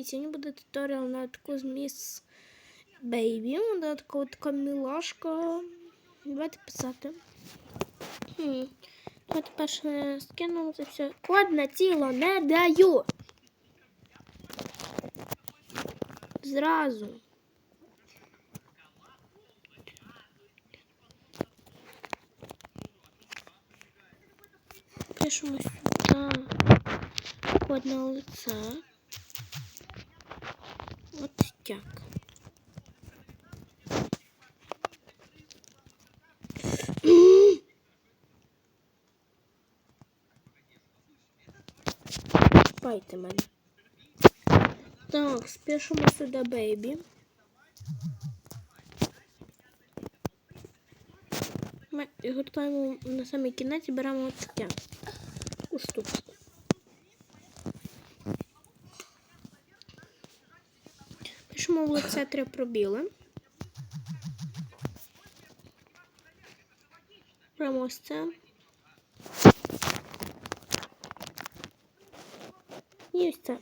Привіт! Сьогодні буде туторіал на таку з міс Бейбі. Вона така, така мілашка. Давайте писати. Хм. Давайте перше скинемо це все. Код на тіло не даю. Зразу. Пишемо сюди код на лице. От так. Спайте мене. Так, спішимо сюди бейбі. Ми гортаємо на самий кінець і беремо от таке. Штучку. Пишемо в лице три пробіли. Беремо ось це. І ось це.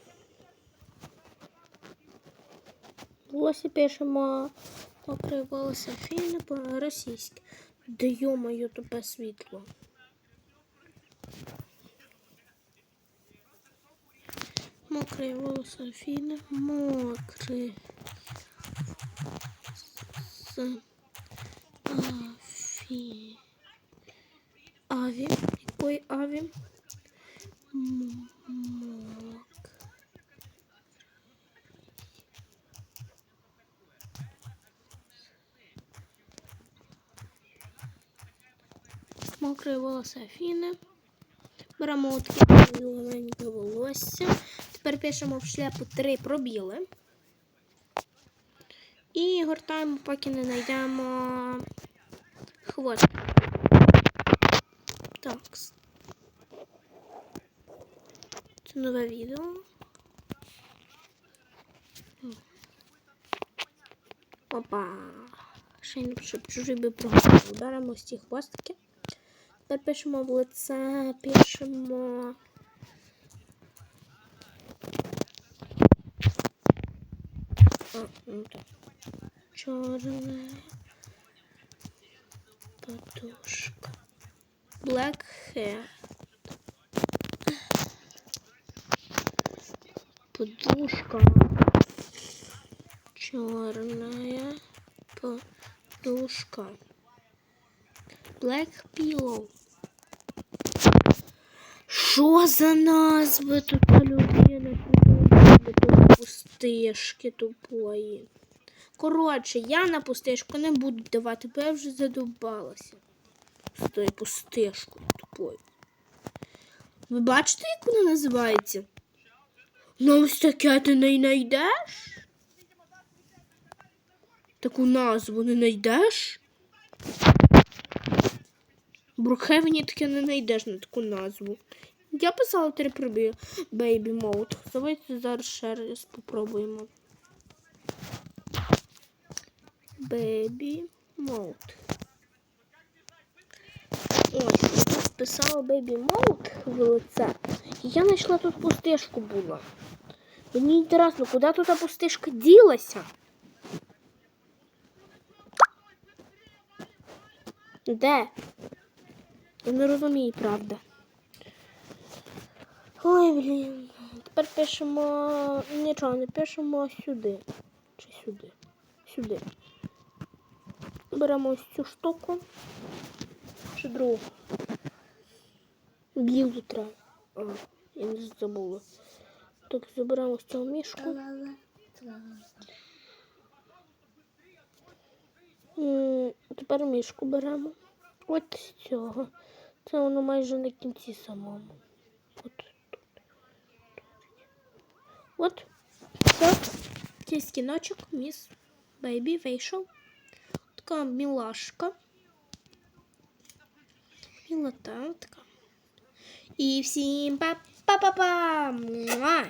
Волосся пишемо покрив волосся фільм по-російськи. Да йо-моє тупе світло. Мокрий волосся Афіни. Мокрий. З Афі. Аві. Якої Аві? Мок. Мокрий волосся Афіни. Беремо таке легеньке волосся. Тепер пишемо в шляпу три пробіли. І гортаємо, поки не знайдемо хвост. Так. Це нове відео. Опа. Ще не щоб чужий би програв. Беремо з ці хвостики. Тепер пишемо в лице, пишемо. А, ну так. Чорна подушка. Black hair. Подушка. Черная подушка. Black pillow. Що за назва тут людина пустишки тупої? Коротше, я на пустишку не буду давати, бо я вже задовбалася. З тою пустишкою тупою. Ви бачите, як вона називається? Ну ось таке ти не знайдеш? Таку назву не знайдеш? Брукхевені таке не знайдеш на таку назву. Я писала три пробі Baby Mode. Давайте зараз ще раз спробуємо. Baby Mode. Ось, я писала Baby Mode в лице. І я знайшла тут пустишку була. Мені інтересно, куди тут пустишка ділася? Де? Я не розумію, правда. Ой, блін. Тепер пишемо. Нічого, не пишемо сюди. Чи сюди? Сюди. Беремо ось цю штуку. Чи другу. Білу треба. Я не забула. Так, заберемо з цього мішку. Тепер мішку беремо. От з цього. Це воно майже на кінці самому. От. Все. Цей скіночок міс Бейбі вийшов. Така мілашка. Мілота така. І всім па-па-па-па! Муа!